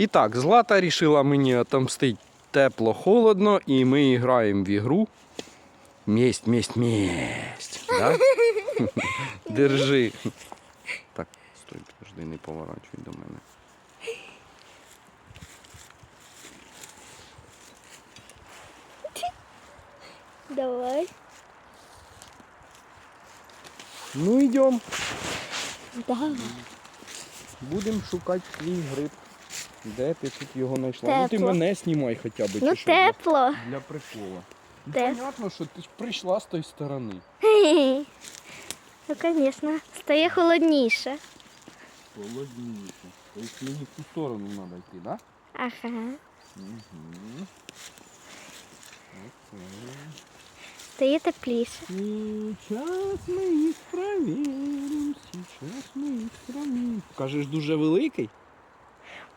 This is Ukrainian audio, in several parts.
І так, Злата вирішила мені отомстити тепло-холодно, і ми граємо в ігру. Месть, месть, месть. Да? Держи. Так, стой, подожди, не поворачуй до мене. Давай. Ну йдемо. Давай. Будемо шукати твій гриб. Де ти тут його знайшла? Ну ти мене знімай хоча б. Ну чи що, тепло. Для прикола. Ну, Понятно, що ти ж прийшла з тої сторони. Ну, звісно, стає холодніше. Холодніше. Тобто мені в ту сторону треба йти, так? Да? Ага. Угу. Стає тепліше. Сейчас ми їх провіримо, сейчас ми їх провіримо. Кажеш, дуже великий?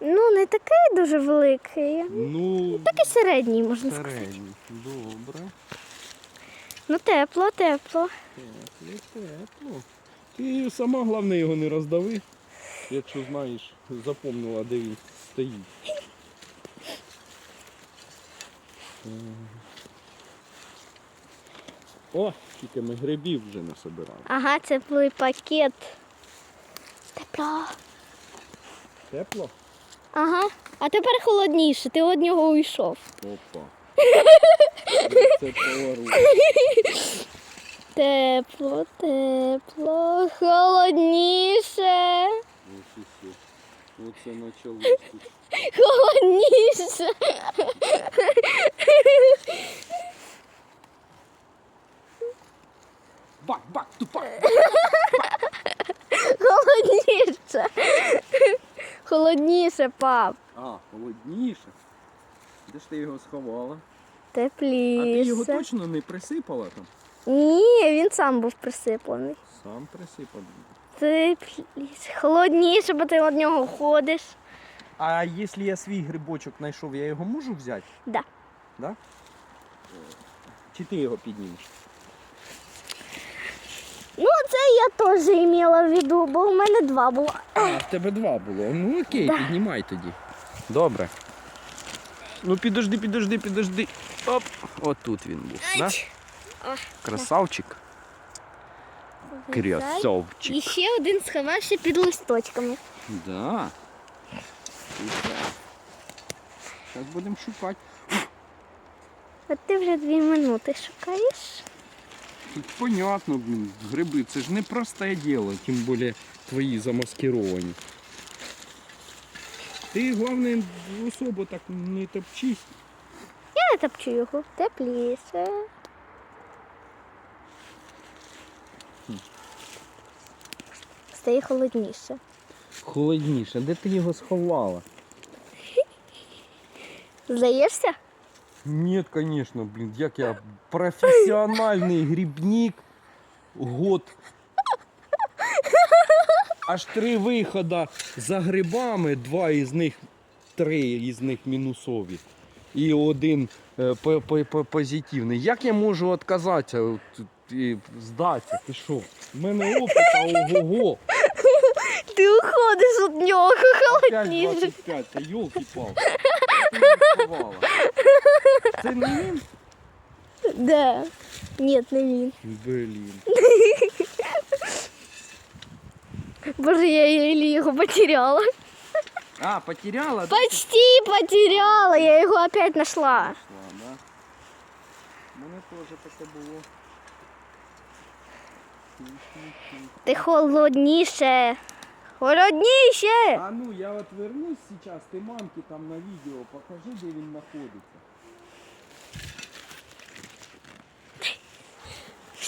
Ну, не такий дуже великий. Ну, Такий середній, можна сказати. середній. Добре. Ну, тепло, тепло. Тепло, тепло. Ти сама головне його не роздави, якщо знаєш, запомнила, де він стоїть. М. О, тільки ми грибів вже не собирали. Ага, теплий пакет. Тепло. Тепло? Ага. А тепер холодніше, ти від нього уйшов. Опа. Це. Тепло, тепло, холодніше. Оце почалося. Холодніше. Бак, бак, тупак. Холодніше. Холодніше, пап. А, холодніше. Де ж ти його сховала? А ти його точно не присипала там? Ні, він сам був присипаний. Сам присипав. Тепліше. Холодніше, бо ти від нього ходиш. А якщо я свій грибочок знайшов, я його можу взяти? Да. Да? Чи ти його піднімеш? Ну, це я теж імела в виду, бо у мене два було. А, в тебе два було. Ну окей, Да. піднімай тоді. Добре. Ну підожди, підожди, підожди. Оп. Отут він був. Да? Красавчик. Красавчик. І ще один сховався під листочками. Да. Зараз будемо шукати. А ти вже дві минути шукаєш. Тут понятно, блін, гриби, це ж не просте діло, тим більше твої замаскировані. Ти головне особо так не топчись. Я не топчу його. Тепліше. Стає холодніше. Холодніше, де ти його сховала? Здаєшся? Ні, звісно, блін, як я професіональний грибник. Год. Аж три виходи за грибами, два із них, три із них мінусові. І один е, по- по- по- позитивний. Як я можу відказатися і здатися? Ти що? В мене опита ого-го. Ти уходиш від нього холодніше. 5,25, та йолки-палки. Це не він? Да. Ні, не він. Блін. Боже, я еле його потеряла. А, потеряла? да? Почти потеряла, я його опять нашла. Пішла, да? У мене теж таке було. Ти холодніше. Холодніше. А ну я от вернусь сейчас, ти мамки там на відео покажи, де він знаходиться.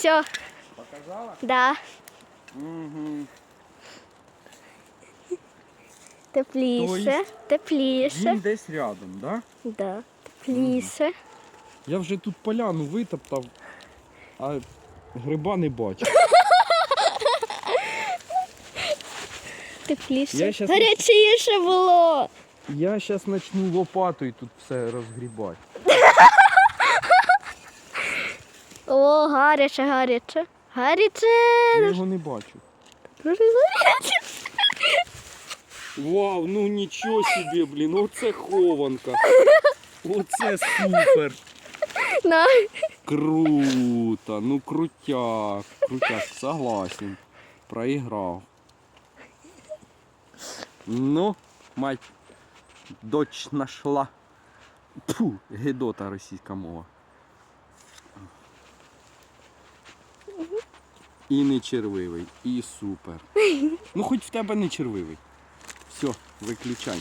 Все, Показала? да. Угу. Тепліше, тепліше. Він десь рядом, да? Да, тепліше. Я вже тут поляну витоптав, а гриба не бачу. Тепліше. Я щас- Гарячіше було. Я зараз почну лопатою тут все розгрібати. О, гаряче, гаряче. Гаряче. Я його не бачу. Дуже гаряче. Вау, ну нічого собі, блін, оце хованка. Оце супер. На. Круто, ну крутяк, крутяк, согласен. Проіграв. Ну, мать, дочь нашла. Фу, гедота російська мова. І не червивий, і супер. Ну хоч в тебе не червивий. Все, виключай.